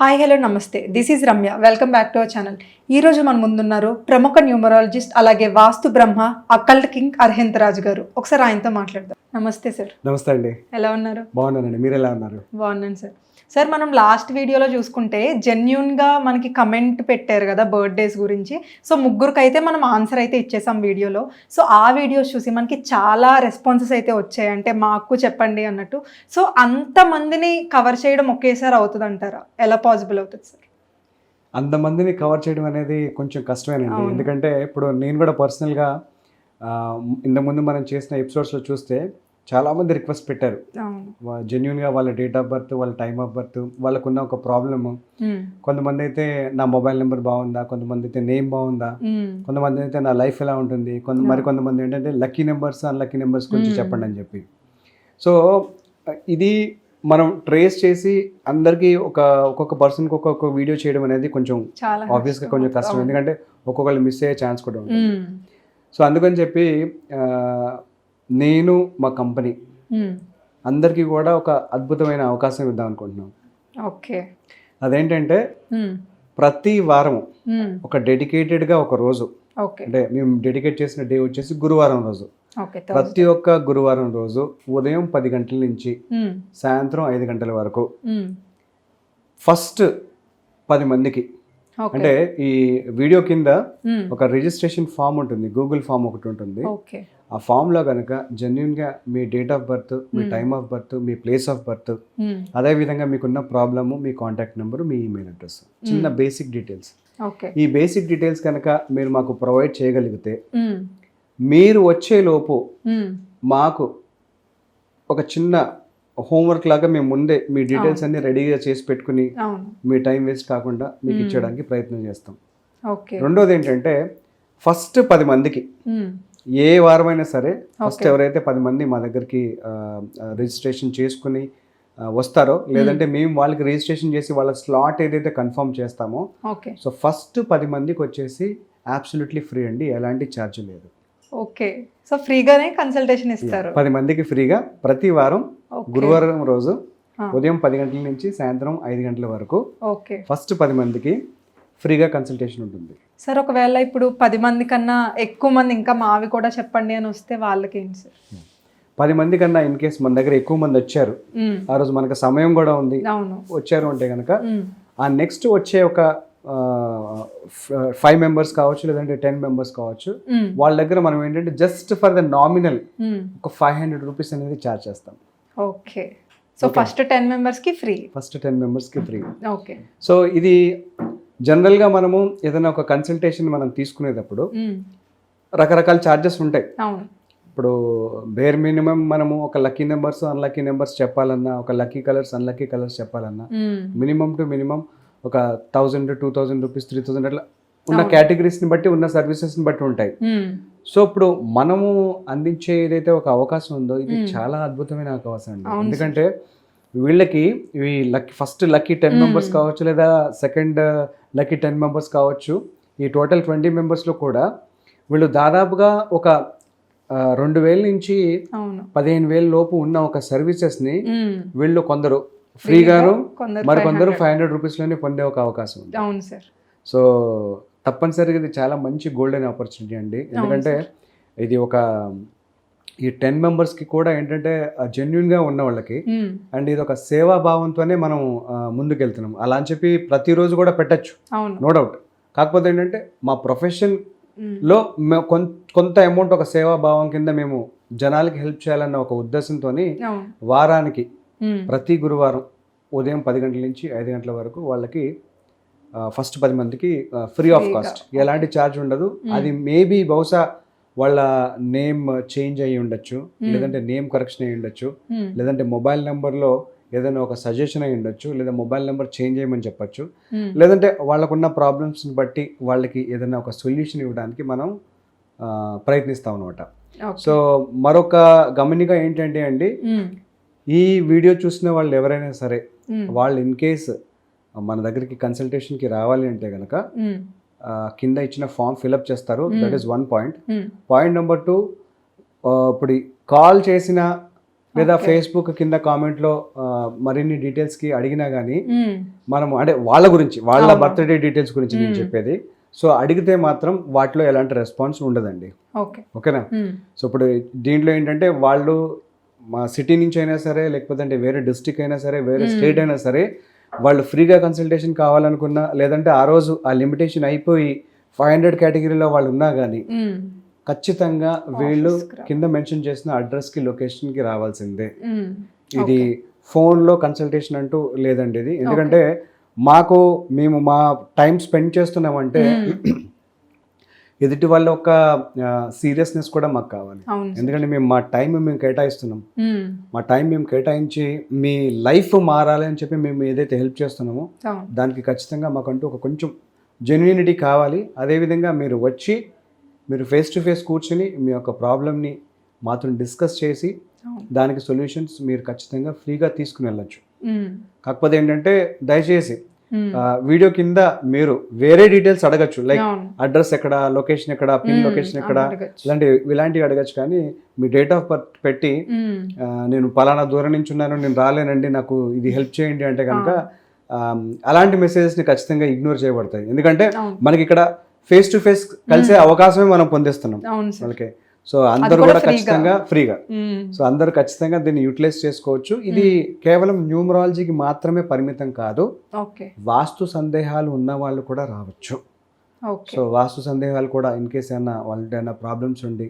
Hi hello నమస్తే. This is Ramya welcome back to our channel ఈ రోజు మన ముందున్నారు ప్రముఖ న్యూమరాలజిస్ట్ అలాగే వాస్తు బ్రహ్మ అక్కల్ట్ కింగ్ అర్హంత్ రాజు గారు. ఒకసారి ఆయనతో మాట్లాడదాం. నమస్తే సార్ నమస్తే అండి. ఎలా ఉన్నారు? బాగున్నానండి. మీరు ఎలా ఉన్నారు? బాగున్నాను సార్ సార్ మనం లాస్ట్ వీడియోలో చూసుకుంటే జెన్యున్గా మనకి కమెంట్ పెట్టారు కదా బర్త్డేస్ గురించి. సో ముగ్గురికి అయితే మనం ఆన్సర్ అయితే ఇచ్చేసాం వీడియోలో. సో ఆ వీడియోస్ చూసి మనకి చాలా రెస్పాన్సెస్ అయితే వచ్చాయి. అంటే మాకు చెప్పండి అన్నట్టు. సో అంతమందిని కవర్ చేయడం ఒకేసారి అవుతుంది అంటారా ఎలా పాసిబుల్ అవుతుంది సార్? అంతమందిని కవర్ చేయడం అనేది కొంచెం కష్టమేనండి. ఎందుకంటే ఇప్పుడు నేను కూడా పర్సనల్గా ఇంతకుముందు మనం చేసిన ఎపిసోడ్స్లో చూస్తే చాలామంది రిక్వెస్ట్ పెట్టారు. జెన్యున్గా వాళ్ళ డేట్ ఆఫ్ బర్త్ వాళ్ళ టైమ్ ఆఫ్ బర్త్ వాళ్ళకున్న ఒక ప్రాబ్లము కొంతమంది అయితే నా మొబైల్ నెంబర్ బాగుందా? కొంతమంది అయితే నేమ్ బాగుందా? కొంతమంది అయితే నా లైఫ్ ఎలా ఉంటుంది? కొంత మరి కొంతమంది ఏంటంటే లక్కీ నెంబర్స్ అన్లక్కీ నెంబర్స్ గురించి. చెప్పండి అని చెప్పి. సో ఇది మనం ట్రేస్ చేసి అందరికీ ఒక ఒక్కొక్క పర్సన్కి ఒక్కొక్క వీడియో చేయడం అనేది కొంచెం ఆబ్వియస్గా కొంచెం కష్టం. ఎందుకంటే ఒక్కొక్కళ్ళు మిస్ అయ్యే ఛాన్స్ కూడా ఉమ్, సో అందుకని చెప్పి నేను మా కంపెనీ. అందరికీ కూడా ఒక అద్భుతమైన అవకాశం ఇద్దాం అనుకుంటున్నాం. ఓకే. అదేంటంటే ప్రతి వారం ఒక డెడికేటెడ్గా ఒక రోజు. ఓకే. అంటే మేము డెడికేట్ చేసిన డే వచ్చేసి గురువారం రోజు. ప్రతి ఒక్క గురువారం రోజు ఉదయం పది గంటల నుంచి సాయంత్రం ఐదు గంటల వరకు ఫస్ట్ పది మందికి అంటే ఈ వీడియో కింద ఒక రిజిస్ట్రేషన్ ఫామ్ ఉంటుంది గూగుల్ ఫామ్ ఒకటి ఉంటుంది. ఆ ఫామ్లో కనుక జెన్యున్గా మీ డేట్ ఆఫ్ బర్త్ మీ. టైమ్ ఆఫ్ బర్త్ మీ ప్లేస్ ఆఫ్ బర్త్ ఉమ్, అదేవిధంగా మీకున్న ప్రాబ్లము మీ కాంటాక్ట్ నెంబరు మీ ఈమెయిల్ అడ్రస్ చిన్న. Basic details. ఈ బేసిక్ డీటెయిల్స్ కనుక మీరు మాకు ప్రొవైడ్ చేయగలిగితే మీరు వచ్చే లోపు మాకు ఒక చిన్న హోంవర్క్ లాగా మేము ముందే మీ డీటెయిల్స్ అన్ని రెడీగా చేసి పెట్టుకుని మీ టైం వేస్ట్ కాకుండా మీకు. ఇచ్చడానికి ప్రయత్నం చేస్తాం. రెండోది ఏంటంటే ఫస్ట్ పది మందికి ఏ వారమైనా సరే ఫస్ట్. ఎవరైతే పది మంది మా దగ్గరికి రిజిస్ట్రేషన్ చేసుకుని వస్తారో లేదంటే మేము. వాళ్ళకి రిజిస్ట్రేషన్ చేసి వాళ్ళ స్లాట్ ఏదైతే కన్ఫర్మ్ చేస్తామో సో ఫస్ట్ పది మందికి వచ్చేసి అబ్సల్యూట్లీ ఫ్రీ అండి. ఎలాంటి ఛార్జ్ లేదు. ఓకే. సో ఫ్రీగానే కన్సల్టేషన్ ఇస్తారు. పది మందికి ఫ్రీగా ప్రతి వారం. గురువారం రోజు ఉదయం పది గంటల నుంచి సాయంత్రం ఐదు గంటల వరకు ఓకే. ఫస్ట్ పది మందికి ఫ్రీగా కన్సల్టేషన్ ఉంటుంది. సార్ ఒకవేళ ఇప్పుడు పది మంది కన్నా ఎక్కువ మంది ఇంకా మావి కూడా చెప్పండి అని వస్తే వాళ్ళకి ఏంటి సార్ పది మంది కన్నా ఇన్ కేస్ మన దగ్గర ఎక్కువ మంది వచ్చారు ఉమ్, ఆ రోజు మనకు సమయం కూడా ఉంది అవును. వచ్చారు అంటే కనుక ఉమ్, ఆ నెక్స్ట్ వచ్చే ఒక ఫైవ్ మెంబర్స్ కావచ్చు లేదంటే టెన్ మెంబర్స్ కావచ్చు. వాళ్ళ దగ్గర మనం ఏంటంటే జస్ట్ ఫర్ ద నామినల్ ఒక ఫైవ్ హండ్రెడ్ రూపీస్ అనేది ఛార్జ్ చేస్తాం. ఓకే. సో ఫస్ట్ టెన్ మెంబర్స్కి ఫ్రీ ఫస్ట్ టెన్ మెంబర్స్కి ఫ్రీ ఓకే. సో ఇది జనరల్గా మనము ఏదైనా ఒక కన్సల్టేషన్ మనం తీసుకునేటప్పుడు రకరకాల ఛార్జెస్ ఉంటాయి. ఇప్పుడు బేర్ మినిమం మనము ఒక లక్కీ నెంబర్స్ అన్లక్కీ నెంబర్స్ చెప్పాలన్నా ఒక లక్కీ కలర్స్ అన్లక్కీ కలర్స్ చెప్పాలన్నా మినిమం టు మినిమం ఒక thousand two thousand rupees three thousand అట్లా ఉన్న. కేటగిరీస్ని బట్టి ఉన్న సర్వీసెస్ని బట్టి ఉంటాయి సో ఇప్పుడు మనము అందించే ఏదైతే ఒక అవకాశం ఉందో ఇది. చాలా అద్భుతమైన అవకాశం అండి ఎందుకంటే వీళ్ళకి ఈ lucky first lucky ten. Members కావచ్చు లేదా సెకండ్ లక్కీ టెన్ మెంబర్స్ కావచ్చు ఈ టోటల్ ట్వంటీ మెంబర్స్లో కూడా వీళ్ళు దాదాపుగా ఒక రెండు వేల నుంచి పదిహేను వేల లోపు ఉన్న ఒక సర్వీసెస్ని వీళ్ళు కొందరు ఫ్రీగాను మరి 500. కొందరు ఫైవ్ హండ్రెడ్ రూపీస్లోనే పొందే ఒక అవకాశం ఉంది. అవును సార్. సో తప్పనిసరిగా ఇది చాలా మంచి గోల్డెన్ ఆపర్చునిటీ అండి. ఎందుకంటే ఇది ఒక ఈ టెన్ మెంబర్స్కి కూడా ఏంటంటే జెన్యున్గా ఉన్న వాళ్ళకి అండ్ ఇది ఒక సేవా భావంతోనే మనం ముందుకెళ్తున్నాం. అలా అని చెప్పి ప్రతిరోజు కూడా పెట్టచ్చు. నో డౌట్ కాకపోతే ఏంటంటే మా ప్రొఫెషన్లో ఉమ్, కొంత అమౌంట్ ఒక సేవా భావం కింద మేము జనాలకి హెల్ప్ చేయాలన్న ఒక ఉద్దేశంతో వారానికి ప్రతి గురువారం ఉదయం పది గంటల నుంచి ఐదు గంటల వరకు వాళ్ళకి ఫస్ట్ పది మందికి ఫ్రీ ఆఫ్ కాస్ట్ ఎలాంటి ఛార్జ్ ఉండదు. Hmm. అది మేబీ బహుశా వాళ్ళ నేమ్ చేంజ్ అయ్యి ఉండొచ్చు. Hmm. లేదంటే నేమ్ కరెక్షన్ అయ్యి ఉండొచ్చు. లేదంటే మొబైల్ నెంబర్లో ఏదైనా ఒక సజెషన్ అయి ఉండొచ్చు. లేదా మొబైల్ నెంబర్ చేంజ్ చేయమని చెప్పొచ్చు. లేదంటే వాళ్ళకున్న ప్రాబ్లమ్స్ని బట్టి వాళ్ళకి ఏదైనా ఒక సొల్యూషన్ ఇవ్వడానికి మనం ప్రయత్నిస్తాం అనమాట. సో మరొక గమనిక ఏంటంటే అండి ఈ వీడియో చూసిన వాళ్ళు ఎవరైనా సరే వాళ్ళు ఇన్ కేస్ మన దగ్గరికి కన్సల్టేషన్కి రావాలి అంటే కనుక కింద ఇచ్చిన ఫామ్ ఫిలప్ చేస్తారు. That is one point point number two ఇప్పుడు కాల్ చేసిన లేదా. ఫేస్బుక్ కింద కామెంట్లో మరిన్ని డీటెయిల్స్కి అడిగినా కానీ. మనం అంటే వాళ్ళ గురించి వాళ్ళ. బర్త్డే డీటెయిల్స్ గురించి నేను. చెప్పేది సో అడిగితే మాత్రం వాటిలో ఎలాంటి రెస్పాన్స్ ఉండదండి ఓకే ఓకేనా. సో ఇప్పుడు దీంట్లో ఏంటంటే వాళ్ళు మా సిటీ నుంచి అయినా సరే లేకపోతే అంటే వేరే డిస్టిక్ అయినా సరే వేరే. స్టేట్ అయినా సరే వాళ్ళు ఫ్రీగా కన్సల్టేషన్ కావాలనుకున్నా లేదంటే ఆ రోజు ఆ లిమిటేషన్ అయిపోయి ఫైవ్ హండ్రెడ్ కేటగిరీలో వాళ్ళు ఉన్నా కానీ. ఖచ్చితంగా వీళ్ళు కింద మెన్షన్ చేసిన అడ్రస్కి లొకేషన్కి రావాల్సిందే. ఇది. ఫోన్లో కన్సల్టేషన్ అంటూ లేదండి ఇది ఎందుకంటే మాకు మేము మా టైం స్పెండ్ చేస్తున్నామంటే. ఎదుటి వాళ్ళ ఒక సీరియస్నెస్ కూడా మాకు కావాలి. ఎందుకంటే మేము మా టైం మేము కేటాయిస్తున్నాం. మా టైం మేము కేటాయించి మీ లైఫ్ మారాలి అని చెప్పి మేము ఏదైతే హెల్ప్ చేస్తున్నామో దానికి ఖచ్చితంగా మాకంటూ ఒక కొంచెం జెన్యునిటీ కావాలి అదేవిధంగా మీరు వచ్చి మీరు ఫేస్ టు ఫేస్ కూర్చుని మీ యొక్క ప్రాబ్లమ్ని మాతో డిస్కస్ చేసి దానికి సొల్యూషన్స్ మీరు ఖచ్చితంగా ఫ్రీగా తీసుకుని వెళ్ళచ్చు. కాకపోతే ఏంటంటే దయచేసి వీడియో కింద మీరు వేరే డీటెయిల్స్ అడగచ్చు. లైక్ అడ్రస్ ఎక్కడ లొకేషన్ ఎక్కడ పిన్ మ్మ్. లొకేషన్ ఎక్కడ. ఇలాంటి ఇలాంటివి అడగచ్చు. కానీ మీ డేట్ ఆఫ్ బర్త్ పెట్టి. ఆ, నేను పలానా దూరం నుంచి ఉన్నాను నేను రాలేనండి నాకు ఇది హెల్ప్ చేయండి అంటే కనుక అలాంటి మెసేజెస్ని ఖచ్చితంగా ఇగ్నోర్ చేయబడతాయి. ఎందుకంటే మనకి ఇక్కడ ఫేస్ టు ఫేస్ కలిసే అవకాశమే మనం పొందిస్తున్నాం. ఓకే. సో అందరూ కూడా. ఖచ్చితంగా ఫ్రీగా. సో అందరూ ఖచ్చితంగా దీన్ని యూటిలైజ్ చేసుకోవచ్చు. ఇది కేవలం న్యూమరాలజీకి మాత్రమే పరిమితం కాదు. వాస్తు సందేహాలు ఉన్న వాళ్ళు కూడా రావచ్చు. సో వాస్తు సందేహాలు కూడా ఇన్ కేస్ ఏమైనా వాళ్ళకి ఏమైనా ప్రాబ్లమ్స్ ఉండి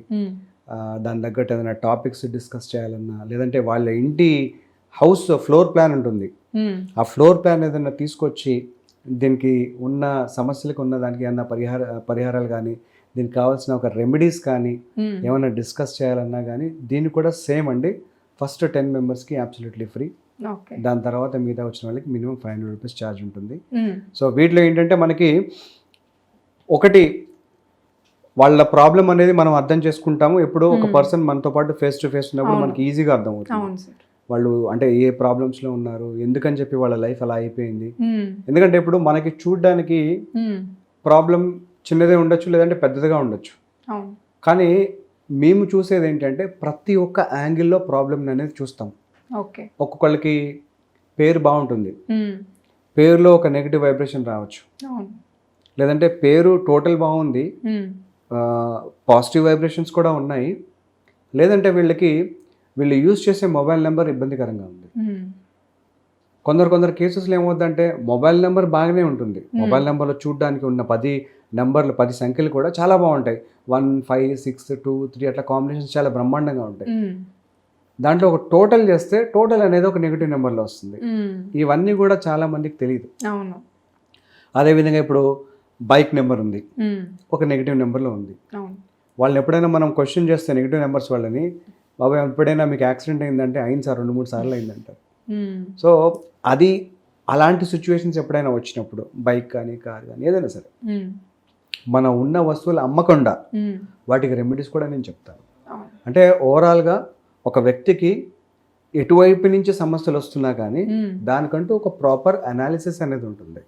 దాని తగ్గట్టు ఏదైనా టాపిక్స్ డిస్కస్ చేయాలన్నా లేదంటే వాళ్ళ ఇంటి హౌస్ ఫ్లోర్ ప్లాన్ ఉంటుంది. ఆ ఫ్లోర్ ప్లాన్ ఏదైనా తీసుకొచ్చి దీనికి ఉన్న సమస్యలకు ఉన్న దానికి ఏమన్నా పరిహార పరిహారాలు కానీ దీనికి కావాల్సిన ఒక రెమెడీస్ కానీ మ్మ్. ఏమైనా డిస్కస్ చేయాలన్నా కానీ దీన్ని కూడా సేమ్ అండి ఫస్ట్ టెన్ మెంబర్స్కి అబ్సల్యూట్లీ ఫ్రీ దాని తర్వాత మిగతా వచ్చిన వాళ్ళకి minimum five hundred rupees charge ఉంటుంది. సో వీటిలో ఏంటంటే మనకి ఒకటి వాళ్ళ ప్రాబ్లం అనేది మనం అర్థం చేసుకుంటాము ఎప్పుడో ఒక Hmm. పర్సన్ మనతో పాటు ఫేస్ టు ఫేస్ ఉన్నప్పుడు. మనకి ఈజీగా అర్థం అవుతుంది వాళ్ళు అంటే ఏ ప్రాబ్లమ్స్లో ఉన్నారు ఎందుకని చెప్పి వాళ్ళ లైఫ్ అలా అయిపోయింది. ఎందుకంటే ఇప్పుడు మనకి చూడడానికి. ప్రాబ్లం చిన్నదే ఉండొచ్చు లేదంటే పెద్దదిగా ఉండొచ్చు. కానీ మేము చూసేది ఏంటంటే ప్రతి ఒక్క యాంగిల్లో ప్రాబ్లమ్ అనేది చూస్తాం. ఓకే. ఒక్కొక్కళ్ళకి పేరు బాగుంటుంది. పేరులో ఒక నెగిటివ్ వైబ్రేషన్ రావచ్చు. లేదంటే పేరు టోటల్ బాగుంది. పాజిటివ్ వైబ్రేషన్స్ కూడా ఉన్నాయి. లేదంటే వీళ్ళకి వీళ్ళు యూజ్ చేసే మొబైల్ నెంబర్ ఇబ్బందికరంగా ఉంది. కొందరు కొందరు కేసెస్లో ఏమవుతుందంటే మొబైల్ నెంబర్ బాగానే ఉంటుంది. మొబైల్ నెంబర్లో చూడడానికి ఉన్న పది నెంబర్లు పది సంఖ్యలు కూడా చాలా బాగుంటాయి. One five six two three అట్లా కాంబినేషన్స్ చాలా బ్రహ్మాండంగా ఉంటాయి. దాంట్లో ఒక టోటల్ చేస్తే టోటల్ అనేది ఒక నెగిటివ్ నెంబర్లో వస్తుంది. ఇవన్నీ కూడా చాలా మందికి తెలియదు అవును. అదేవిధంగా ఇప్పుడు బైక్ నెంబర్ ఉంది. ఒక నెగిటివ్ నెంబర్లో ఉంది. వాళ్ళని ఎప్పుడైనా మనం క్వశ్చన్ చేస్తే నెగిటివ్ నెంబర్స్ వాళ్ళని బాబాయ్ ఎప్పుడైనా మీకు యాక్సిడెంట్ అయిందంటే అయింది సార్ రెండు మూడు సార్లు అయిందంటారు. సో అది అలాంటి సిచ్యువేషన్స్ ఎప్పుడైనా వచ్చినప్పుడు బైక్ కానీ కార్ కానీ ఏదైనా సరే మ్మ్. మన ఉన్న వస్తువులు అమ్మకుండా మ్మ్. వాటికి రెమెడీస్ కూడా నేను చెప్తాను అంటే ఓవరాల్గా ఒక వ్యక్తికి ఎటువైపు నుంచి సమస్యలు వస్తున్నా కానీ. దానికంటూ ఒక ప్రాపర్ అనాలిసిస్ అనేది ఉంటుంది.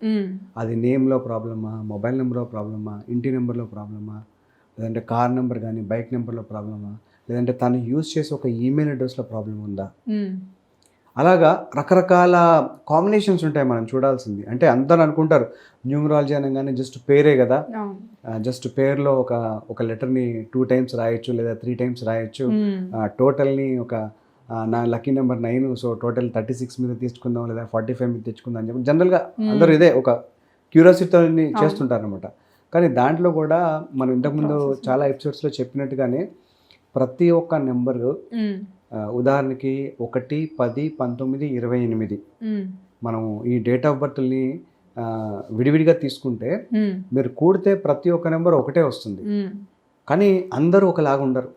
అది నేమ్లో ప్రాబ్లమా మొబైల్ నెంబర్లో ప్రాబ్లమా ఇంటి నెంబర్లో ప్రాబ్లమా లేదంటే కార్ నెంబర్ కానీ బైక్ నెంబర్లో ప్రాబ్లమా లేదంటే తను యూజ్ చేసే ఒక ఈమెయిల్ అడ్రస్లో ప్రాబ్లం ఉందా. అలాగా రకరకాల కాంబినేషన్స్ ఉంటాయి మనం చూడాల్సింది. అంటే అందరూ అనుకుంటారు న్యూమరాలజీ అనగానే జస్ట్ పేరే కదా. జస్ట్ పేరులో ఒక ఒక లెటర్ని టూ టైమ్స్ రాయొచ్చు లేదా త్రీ టైమ్స్ రాయొచ్చు. టోటల్ని ఒక నా lucky number nine so total thirty six మీద తీసుకుందాం లేదా ఫార్టీ ఫైవ్ మీద తెచ్చుకుందాం అని చెప్పి జనరల్గా అందరూ ఇదే ఒక క్యూరియాసిటీతో చేస్తుంటారు అనమాట కానీ దాంట్లో కూడా మనం ఇంతకుముందు. చాలా ఎపిసోడ్స్లో చెప్పినట్టుగానే ప్రతి ఒక్క నెంబరు. ఉదాహరణకి ఒకటి పది పంతొమ్మిది ఇరవై ఎనిమిది. మనం ఈ డేట్ ఆఫ్ బర్త్ని విడివిడిగా తీసుకుంటే. మీరు కూడితే ప్రతి ఒక్క నెంబర్ ఒకటే వస్తుంది. కానీ అందరూ ఒకలాగా ఉండరు.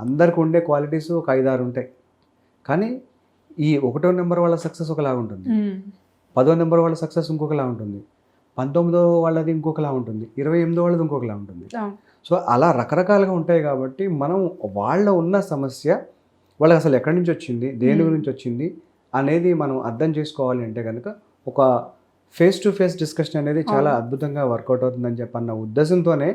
అందరికి ఉండే క్వాలిటీస్ ఒక ఐదారు ఉంటాయి. కానీ ఈ ఒకటో నెంబర్ వాళ్ళ సక్సెస్ ఒకలాగా ఉంటుంది. పదో నెంబర్ వాళ్ళ సక్సెస్ ఇంకొకలా ఉంటుంది. పంతొమ్మిదో వాళ్ళది ఇంకొకలా ఉంటుంది. ఇరవై ఎనిమిదో వాళ్ళది ఇంకొకలా ఉంటుంది. సో అలా రకరకాలుగా ఉంటాయి కాబట్టి మనం వాళ్ళ ఉన్న సమస్య వాళ్ళకి అసలు ఎక్కడి నుంచి వచ్చింది దేని. గురించి వచ్చింది అనేది మనం అర్థం చేసుకోవాలి అంటే కనుక ఒక ఫేస్ టు ఫేస్ డిస్కషన్ అనేది చాలా. అద్భుతంగా వర్కౌట్ అవుతుందని చెప్పన్న ఉద్దేశంతోనే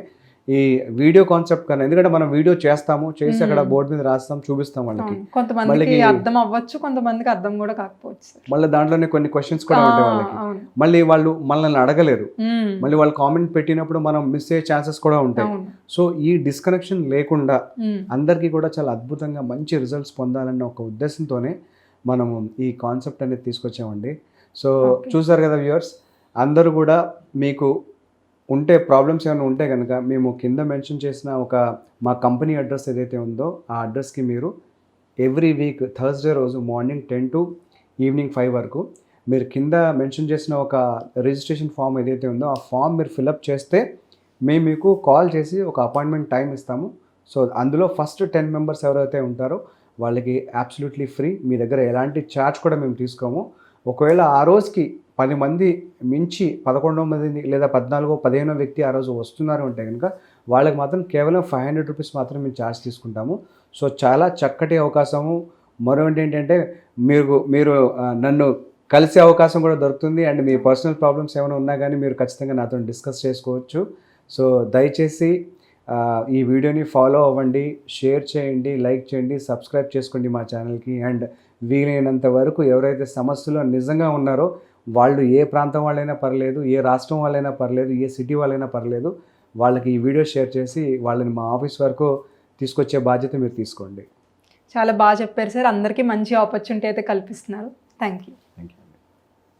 ఈ వీడియో కాన్సెప్ట్ కన్నా ఎందుకంటే మనం వీడియో చేస్తాము చేసి అక్కడ. బోర్డు మీద రాస్తాం చూపిస్తాం వాళ్ళకి. కొంతమందికి వాళ్ళకి- అర్థం అవ్వచ్చు కొంతమందికి అర్థం కూడా కాకపోవచ్చు మళ్ళీ దాంట్లోనే కొన్ని క్వశ్చన్స్ కూడా ఉంటాయి వాళ్ళకి. మళ్ళీ వాళ్ళు మనల్ని అడగలేరు. మళ్ళీ వాళ్ళు కామెంట్ పెట్టినప్పుడు మనం మిస్ అయ్యే ఛాన్సెస్ కూడా ఉంటాయి. సో ఈ డిస్కనెక్షన్ లేకుండా అందరికీ కూడా చాలా అద్భుతంగా మంచి రిజల్ట్స్ పొందాలన్న ఒక ఉద్దేశంతోనే మనము ఈ కాన్సెప్ట్ అనేది తీసుకొచ్చామండి. సో. చూసారు కదా వ్యూవర్స్ అందరూ కూడా మీకు ఉంటే ప్రాబ్లమ్స్ ఏమైనా ఉంటే కనుక మేము కింద మెన్షన్ చేసిన ఒక మా కంపెనీ అడ్రస్ ఏదైతే ఉందో ఆ అడ్రస్కి మీరు ఎవ్రీ వీక్ థర్స్డే రోజు morning ten to evening five వరకు మీరు కింద మెన్షన్ చేసిన ఒక రిజిస్ట్రేషన్ ఫామ్ ఏదైతే ఉందో ఆ ఫామ్ మీరు ఫిలప్ చేస్తే మేము మీకు కాల్ చేసి ఒక అపాయింట్మెంట్ టైం ఇస్తాము. సో అందులో ఫస్ట్ టెన్ మెంబర్స్ ఎవరైతే ఉంటారో వాళ్ళకి అబ్సల్యూట్లీ ఫ్రీ మీ దగ్గర ఎలాంటి ఛార్జ్ కూడా మేము తీసుకోము. ఒకవేళ ఆ రోజుకి పది మంది మించి పదకొండో మంది లేదా పద్నాలుగో పదిహేనో వ్యక్తి ఆ రోజు వస్తున్నారు అంటే కనుక వాళ్ళకి మాత్రం కేవలం ఫైవ్ హండ్రెడ్ రూపీస్ మాత్రం మేము ఛార్జ్ తీసుకుంటాము. సో చాలా చక్కటి అవకాశము. మరొకటి ఏంటంటే మీరు మీరు నన్ను కలిసే అవకాశం కూడా దొరుకుతుంది. అండ్ మీ పర్సనల్ ప్రాబ్లమ్స్ ఏమైనా ఉన్నా కానీ మీరు ఖచ్చితంగా నాతో డిస్కస్ చేసుకోవచ్చు. సో దయచేసి ఈ వీడియోని ఫాలో అవ్వండి షేర్ చేయండి లైక్ చేయండి సబ్స్క్రైబ్ చేసుకోండి మా ఛానల్కి అండ్ వీలైనంత వరకు ఎవరైతే సమస్యలో నిజంగా ఉన్నారో వాళ్ళు ఏ ప్రాంతం వాళ్ళైనా పర్లేదు ఏ రాష్ట్రం వాళ్ళైనా పర్లేదు ఏ సిటీ వాళ్ళైనా పర్లేదు వాళ్ళకి ఈ వీడియో షేర్ చేసి వాళ్ళని మా ఆఫీస్ వరకు తీసుకొచ్చే బాధ్యత మీరు తీసుకోండి. చాలా బాగా చెప్పారు సార్. అందరికీ మంచి ఆపర్చునిటీ అయితే కల్పిస్తున్నారు. Thank you